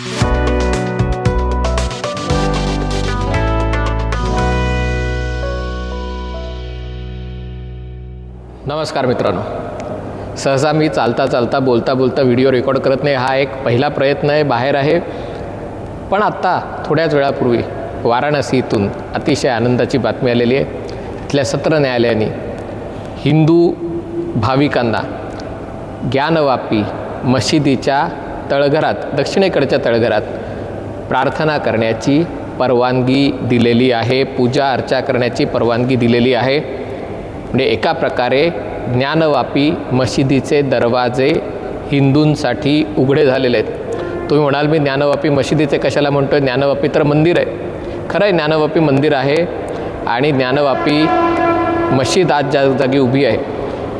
नमस्कार मित्रांनो. सहसा मी चालता चालता बोलता बोलता व्हिडिओ रेकॉर्ड करत नाही. हा एक पहिला प्रयत्न आहे बाहेर आहे. पण आत्ता थोड्याच वेळापूर्वी वाराणसी इथून अतिशय आनंदाची बातमी आलेली आहे. इथल्या सत्र न्यायालयाने हिंदू भाविकांना ज्ञानवापी मशिदीच्या तळघरात दक्षिणेकडच्या तळघरात प्रार्थना करण्याची परवानगी दिलेली आहे पूजा अर्चा करण्याची परवानगी दिलेली आहे. म्हणजे एका प्रकारे ज्ञानवापी मशिदीचे दरवाजे हिंदूंसाठी उघडे झालेले आहेत. तुम्ही म्हणाल मी ज्ञानवापी मशिदीचे कशाला म्हणतो आहे ज्ञानवापी तर मंदिर आहे. खरं आहे ज्ञानवापी मंदिर आहे आणि ज्ञानवापी मशीद आज ज्या जागी उभी आहे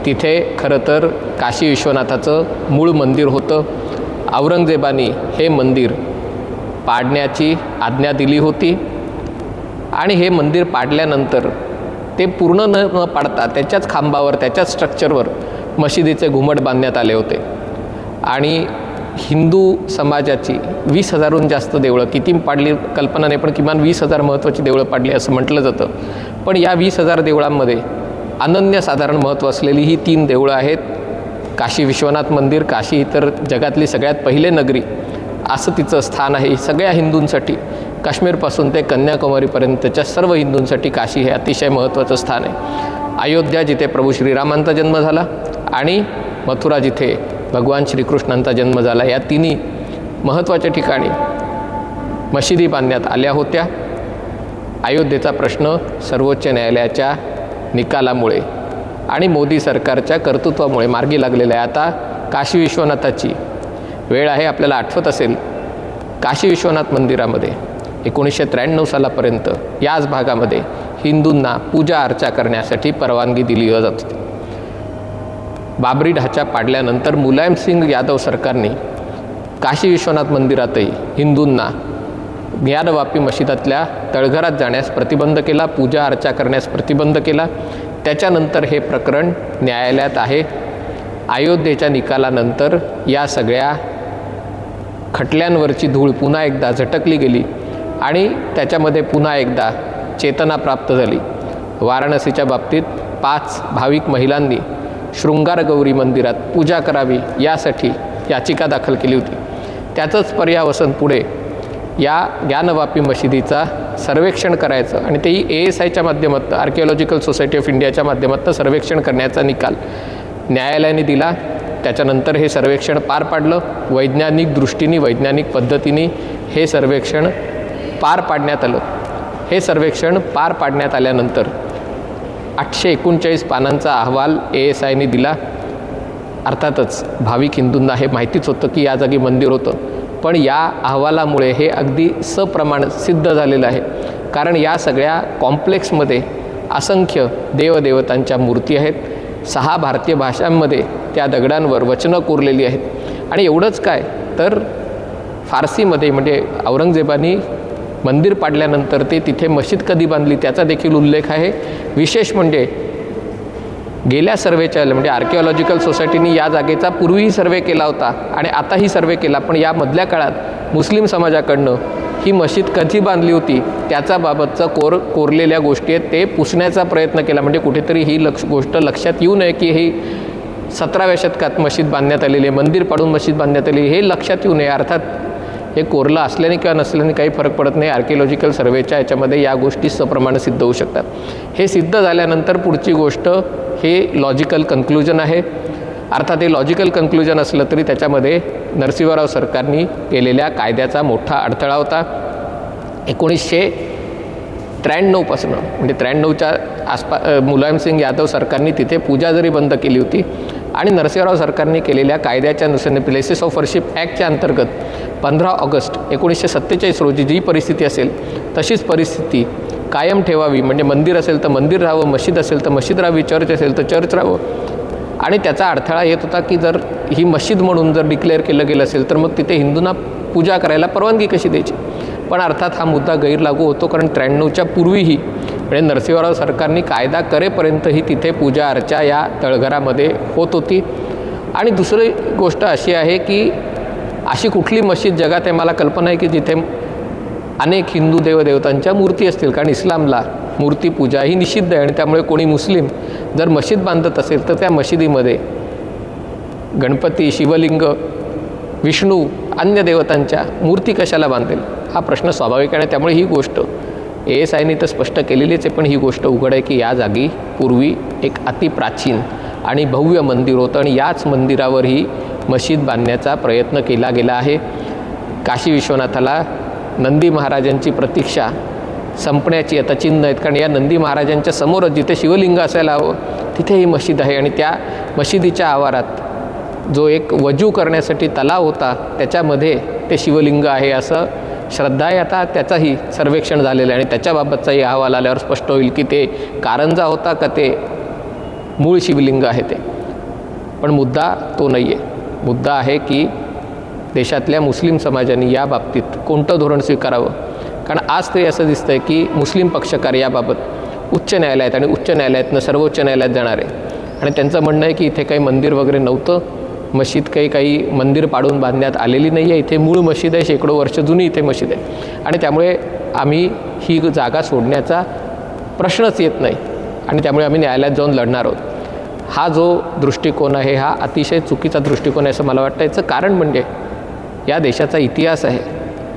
तिथे खरं तर काशी विश्वनाथाचं मूळ मंदिर होतं. औरंगजेबानी हे मंदिर पाडण्याची आज्ञा दिली होती. आणि हे मंदिर पाडल्यानंतर ते पूर्ण न न पाडता त्याच्याच खांबावर त्याच्याच स्ट्रक्चरवर मशिदीचे घुमट बांधण्यात आले होते. आणि हिंदू समाजाची वीस हजारहून जास्त देवळं किती पाडली कल्पना नाही पण किमान वीस हजार महत्त्वाची देवळं पाडली असं म्हटलं जातं. पण या वीस हजार देवळांमध्ये अनन्यसाधारण महत्त्व असलेली ही तीन देवळं आहेत. काशी विश्वनाथ मंदिर काशी ही तर जगातली सगळ्यात पहिले नगरी असं तिचं स्थान आहे सगळ्या हिंदूंसाठी. काश्मीरपासून ते कन्याकुमारीपर्यंतच्या सर्व हिंदूंसाठी काशी हे अतिशय महत्त्वाचं स्थान आहे. अयोध्या जिथे प्रभू श्रीरामांचा जन्म झाला आणि मथुरा जिथे भगवान श्रीकृष्णांचा जन्म झाला या तिन्ही महत्त्वाच्या ठिकाणी मशिदी बांधण्यात आल्या होत्या. अयोध्येचा प्रश्न सर्वोच्च न्यायालयाच्या निकालामुळे आणि मोदी सरकारच्या कर्तृत्वामुळे मार्गी लागलेल्या आहे. आता काशी विश्वनाथाची वेळ आहे आपल्याला आठवत असेल. काशी विश्वनाथ मंदिरामध्ये एकोणीसशे त्र्याण्णव सालापर्यंत याच भागामध्ये हिंदूंना पूजा अर्चा करण्यासाठी परवानगी दिली जात होती. बाबरी ढाचा पाडल्यानंतर मुलायम सिंग यादव सरकारने काशी विश्वनाथ मंदिरातही हिंदूंना ज्ञानवापी मशिदातल्या तळघरात जाण्यास प्रतिबंध केला पूजा अर्चा करण्यास प्रतिबंध केला. त्याच्यानंतर हे प्रकरण न्यायालयात आहे. अयोध्येच्या निकालानंतर या सगळ्या खटल्यांवरची धूळ पुन्हा एकदा झटकली गेली आणि त्याच्यामध्ये पुन्हा एकदा चेतना प्राप्त झाली. वाराणसीच्या बाबतीत पाच भाविक महिलांनी शृंगार गौरी मंदिरात पूजा करावी यासाठी याचिका दाखल केली होती. त्याचंच पर्यावसन पुढे या ज्ञानवापी मशिदीचा सर्वेक्षण करायचं आणि तेही ए एस आयच्या माध्यमातून आर्किओलॉजिकल सोसायटी ऑफ इंडियाच्या माध्यमातून सर्वेक्षण करण्याचा निकाल न्यायालयाने दिला. त्याच्यानंतर हे सर्वेक्षण पार पाडलं. वैज्ञानिक दृष्टीने वैज्ञानिक पद्धतीने हे सर्वेक्षण पार पाडण्यात आलं. हे सर्वेक्षण पार पाडण्यात आल्यानंतर आठशे एकोणचाळीस पानांचा अहवाल ए एस आयने दिला. अर्थातच भाविक हिंदूंना हे माहितीच होतं की या जागी मंदिर होतं. पण या अहवालामुळे हे अगदी सप्रमाण सिद्ध झालेलं आहे. कारण या सगळ्या कॉम्प्लेक्समध्ये असंख्य देवदेवतांच्या मूर्ती आहेत. सहा भारतीय भाषांमध्ये त्या दगडांवर वचनं कोरलेली आहेत. आणि एवढंच काय तर फारसीमध्ये म्हणजे औरंगजेबानी मंदिर पाडल्यानंतर ते तिथे मशीद कधी बांधली त्याचा देखील उल्लेख आहे. विशेष म्हणजे गेल्या सर्वेच्या म्हणजे आर्किओलॉजिकल सोसायटीने या जागेचा पूर्वीही सर्वे केला होता आणि आताही सर्वे केला. पण या मधल्या काळात मुस्लिम समाजाकडनं ही मशीद कधी बांधली होती त्याचा बाबतचा कोर कोरलेल्या गोष्टी आहेत ते पुसण्याचा प्रयत्न केला. म्हणजे कुठेतरी ही लक्ष गोष्ट लक्षात येऊ नये की ही सतराव्या शतकात मशीद बांधण्यात आलेली आहे मंदिर पाडून मशीद बांधण्यात आलेली हे लक्षात येऊ नये. अर्थात हे कोरलं असल्याने किंवा नसल्याने काही फरक पडत नाही. आर्किओलॉजिकल सर्वेच्या याच्यामध्ये या गोष्टी सप्रमाणे सिद्ध होऊ शकतात. हे सिद्ध झाल्यानंतर पुढची गोष्ट हे लॉजिकल कन्क्लुजन आहे. अर्थात हे लॉजिकल कन्क्लुजन असलं तरी त्याच्यामध्ये नरसिंहराव सरकारनी केलेल्या कायद्याचा मोठा अडथळा होता. एकोणीसशे त्र्याण्णवपासनं म्हणजे त्र्याण्णवच्या आसपा मुलायमसिंग यादव सरकारने तिथे पूजा जरी बंद केली होती आणि नरसिंहराव सरकारने केलेल्या कायद्याच्या नुसार प्लेसेस ऑफ वर्शिप ॲक्टच्या अंतर्गत पंधरा ऑगस्ट एकोणीसशे सत्तेचाळीस रोजी जी परिस्थिती असेल तशीच परिस्थिती कायम ठेवावी. म्हणजे मंदिर असेल तर मंदिर राहावं मशीद असेल तर मशीद राहावी चर्च असेल तर चर्च राहावं. आणि त्याचा अडथळा येत होता की जर ही मशीद म्हणून जर डिक्लेअर केलं गेलं असेल तर मग तिथे हिंदूंना पूजा करायला परवानगी कशी द्यायची? पण अर्थात हा मुद्दा गैरलागू होतो कारण त्र्याण्णवच्या पूर्वीही म्हणजे नरसिंहराव सरकारने कायदा करेपर्यंतही तिथे पूजा अर्चा या तळघरामध्ये होत होती. आणि दुसरी गोष्ट अशी आहे की अशी कुठली मशीद जगात आहे? मला कल्पना आहे की जिथे अनेक हिंदू देवदेवतांच्या मूर्ती असतील कारण इस्लामला मूर्तीपूजा ही निषिद्ध आहे आणि त्यामुळे कोणी मुस्लिम जर मशीद बांधत असेल तर त्या मशिदीमध्ये गणपती शिवलिंग विष्णू अन्य देवतांच्या मूर्ती कशाला बांधेल हा प्रश्न स्वाभाविक आहे आणि त्यामुळे ही गोष्ट ए एस आयने तर स्पष्ट केलेलीच आहे पण ही गोष्ट उघड आहे की या जागी पूर्वी एक अतिप्राचीन आणि भव्य मंदिर होतं आणि याच मंदिरावर ही मशीद बांधण्याचा प्रयत्न केला गेला आहे. काशी विश्वनाथाला नंदी महाराजांची प्रतीक्षा संपण्याची आता चिन्ह आहेत. कारण या नंदी महाराजांच्या समोरच जिथे शिवलिंग असायला हवं तिथे ही मशीद आहे. आणि त्या मशिदीच्या आवारात जो एक वजू करण्यासाठी तलाव होता त्याच्यामध्ये ते शिवलिंग आहे असं श्रद्धा आहे आता त्याचाही सर्वेक्षण झालेलं आहे. आणि त्याच्याबाबतचाही अहवाल आल्यावर स्पष्ट होईल की ते कारंजा होता का ते मूळ शिवलिंग आहे ते. पण मुद्दा तो नाही आहे मुद्दा आहे की देशातल्या मुस्लिम समाजाने या बाबतीत कोणतं धोरण स्वीकारावं? कारण आज तरी असं दिसतं आहे की मुस्लिम पक्षकार याबाबत उच्च न्यायालयात आणि उच्च न्यायालयातनं सर्वोच्च न्यायालयात जाणार आहे. आणि त्यांचं म्हणणं आहे की इथे काही मंदिर वगैरे नव्हतं. मशीद काही काही मंदिर पाडून बांधण्यात आलेली नाही आहे इथे मूळ मशीद आहे. शेकडो वर्ष जुनी इथे मशीद आहे. आणि त्यामुळे आम्ही ही जागा सोडण्याचा प्रश्नच येत नाही. आणि त्यामुळे आम्ही न्यायालयात जाऊन लढणार आहोत. हा जो दृष्टिकोन आहे हा अतिशय चुकीचा दृष्टिकोन आहे असं मला वाटतं याचं कारण म्हणजे या देशाचा इतिहास आहे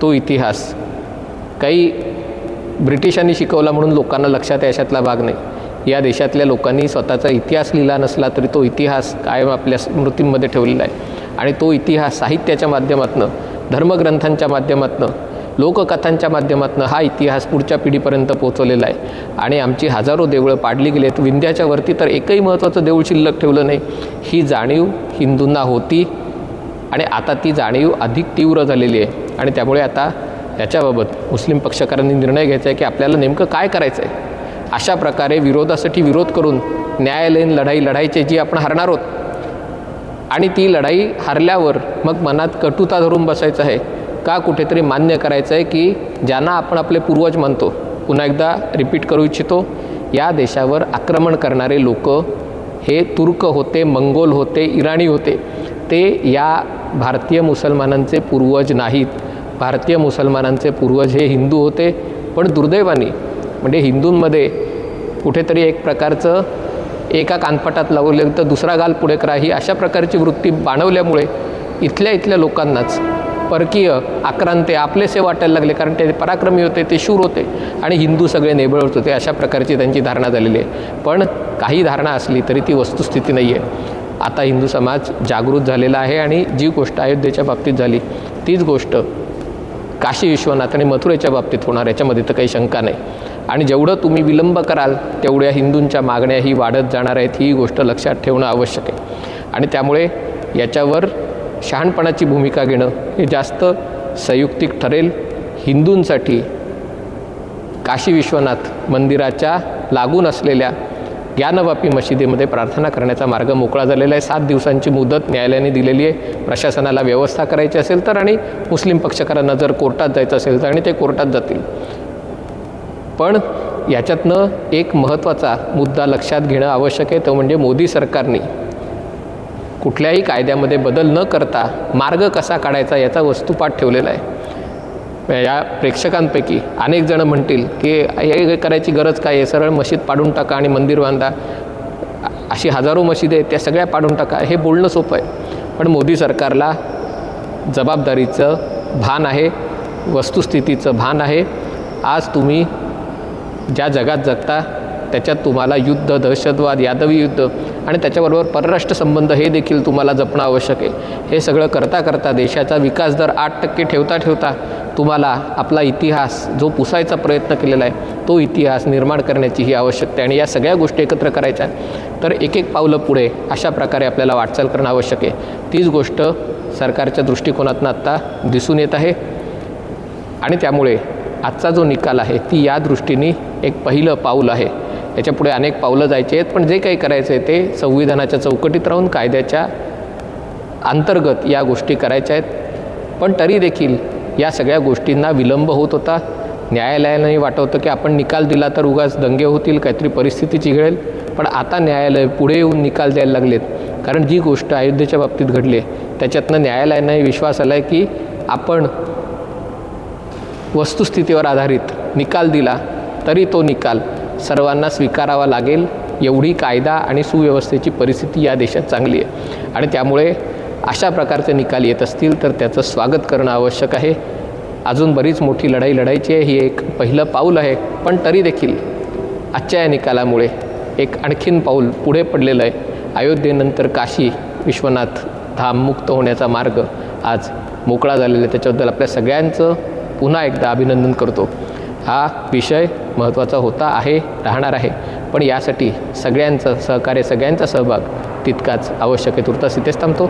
तो इतिहास. काही ब्रिटिशांनी शिकवला म्हणून लोकांना लक्षात याच्यातला भाग नाही. या देशातल्या लोकांनी स्वतःचा इतिहास लिहिला नसला तरी तो इतिहास कायम आपल्या स्मृतींमध्ये ठेवलेला आहे. आणि तो इतिहास साहित्याच्या माध्यमातून धर्मग्रंथांच्या माध्यमातून लोककथांच्या माध्यमातून हा इतिहास पुढच्या पिढीपर्यंत पोहोचवलेला आहे. आणि आमची हजारो देवळं पाडली गेली आहेत विंध्याच्या वरती तर एकही महत्त्वाचं देऊळ शिल्लक ठेवलं नाही. ही जाणीव हिंदूंना होती. आणि आता ती जाणीव अधिक तीव्र झालेली आहे. आणि त्यामुळे आता याच्याबाबत मुस्लिम पक्षकारांनी निर्णय घ्यायचा आहे की आपल्याला नेमकं काय करायचं आहे अशा प्रकारे विरोधासाठी विरोध करून न्यायालयीन लढाई लढायची जी आपण हरणार आहोत. आणि ती लढाई हरल्यावर मग मनात कटुता धरून बसायचं आहे. का कुठेतरी मान्य करायचं आहे की ज्यांना आपण आपले पूर्वज मानतो पुन्हा एकदा रिपीट करू इच्छितो या देशावर आक्रमण करणारे लोक हे तुर्क होते मंगोल होते इराणी होते. ते या भारतीय मुसलमानांचे पूर्वज नाहीत. भारतीय मुसलमानांचे पूर्वज हे हिंदू होते पण दुर्दैवाने म्हणजे हिंदूंमध्ये कुठेतरी एक प्रकारचं एका कानपटात लावले तर दुसरा गाल पुढे करा ही अशा प्रकारची वृत्ती बाणवल्यामुळे इथल्या इथल्या लोकांनाच परकीय आक्रांते आपलेसे वाटायला लागले कारण ते पराक्रमी होते ते शूर होते आणि हिंदू सगळे नेबळत होते अशा प्रकारची त्यांची धारणा झालेली आहे. पण काही धारणा असली तरी ती वस्तुस्थिती नाही आहे आता हिंदू समाज जागृत झालेला आहे आणि जी गोष्ट अयोध्येच्या बाबतीत झाली तीच गोष्ट काशी विश्वनाथ आणि मथुरेच्या बाबतीत होणार याच्यामध्ये तर काही शंका नाही. आणि जेवढं तुम्ही विलंब कराल तेवढ्या हिंदूंच्या मागण्याही वाढत जाणार आहेत ही गोष्ट लक्षात ठेवणं आवश्यक आहे. आणि त्यामुळे याच्यावर शहाणपणाची भूमिका घेणं हे जास्त संयुक्तिक ठरेल. हिंदूंसाठी काशी विश्वनाथ मंदिराच्या लागून असलेल्या ज्ञानवापी मशिदीमध्ये प्रार्थना करण्याचा मार्ग मोकळा झालेला आहे. सात दिवसांची मुदत न्यायालयाने दिलेली आहे. प्रशासनाला व्यवस्था करायची असेल तर आणि मुस्लिम पक्षकारांना जर कोर्टात जायचं असेल तर आणि ते कोर्टात जातील. पण याच्यातनं एक महत्त्वाचा मुद्दा लक्षात घेणं आवश्यक आहे. तो म्हणजे मोदी सरकारने कुठल्याही कायद्यामध्ये बदल न करता मार्ग कसा काढायचा याचा वस्तुपाठ ठेवलेला आहे. या प्रेक्षकांपैकी अनेक जणं म्हणतील की हे करायची गरज काय आहे? सरळ मशीद पाडून टाका आणि मंदिर बांधा. अशी हजारो मशीद आहेत त्या सगळ्या पाडून टाका. हे बोलणं सोपं आहे. पण मोदी सरकारला जबाबदारीचं भान आहे वस्तुस्थितीचं भान आहे. आज तुम्ही ज्या जगात जगता त्याच्यात तुम्हाला युद्ध दहशतवाद यादवी युद्ध आणि त्याच्याबरोबर परराष्ट्र संबंध हे देखील तुम्हाला जपणं आवश्यक आहे. हे सगळं करता करता देशाचा विकास दर आठ टक्के ठेवता ठेवता तुम्हाला आपला इतिहास जो पुसायचा प्रयत्न केलेला आहे तो इतिहास निर्माण करण्याची ही आवश्यकता आहे आणि या सगळ्या गोष्टी एकत्र करायच्या तर एक एक पावलं पुढे अशा प्रकारे आपल्याला वाटचाल करणं आवश्यक आहे. तीच गोष्ट सरकारच्या दृष्टिकोनातून आत्ता दिसून येत आहे. आणि त्यामुळे आजचा जो निकाल आहे ती या दृष्टीने एक पहिलं पाऊल आहे. त्याच्यापुढे अनेक पावलं जायचे आहेत पण जे काही करायचं आहे ते संविधानाच्या चौकटीत राहून कायद्याच्या अंतर्गत या गोष्टी करायच्या आहेत. पण तरी देखील या सगळ्या गोष्टींना विलंब होत होता. न्यायालयालाही वाटवतं की आपण निकाल दिला तर उगाच दंगे होतील काहीतरी परिस्थिती चिघळेल. पण आता न्यायालय पुढे येऊन निकाल द्यायला लागलेत. कारण जी गोष्ट अयोध्येच्या बाबतीत घडली आहे त्याच्यातनं न्यायालयानंही विश्वास आला आहे की आपण वस्तुस्थितीवर आधारित निकाल दिला तरी तो निकाल सर्वांना स्वीकारावा लागेल. एवढी कायदा आणि सुव्यवस्थेची परिस्थिती या देशात चांगली आहे. आणि त्यामुळे अशा प्रकारचे निकाल येत असतील तर त्याचं स्वागत करणं आवश्यक आहे. अजून बरीच मोठी लढाई लढायची आहे ही एक पहिलं पाऊल आहे पण तरी देखील आजच्या या निकालामुळे एक आणखीन पाऊल पुढे पडलेलं आहे. अयोध्येनंतर काशी विश्वनाथ धाम मुक्त होण्याचा मार्ग आज मोकळा झालेला आहे. त्याच्याबद्दल आपल्या सगळ्यांचं पुन्हा एकदा अभिनंदन करतो. हा विषय महत्त्वाचा होता आहे राहणार आहे. पण यासाठी सगळ्यांचं सहकार्य सगळ्यांचा सहभाग तितकाच आवश्यक आहे. तुर्तास इथेच थांबतो.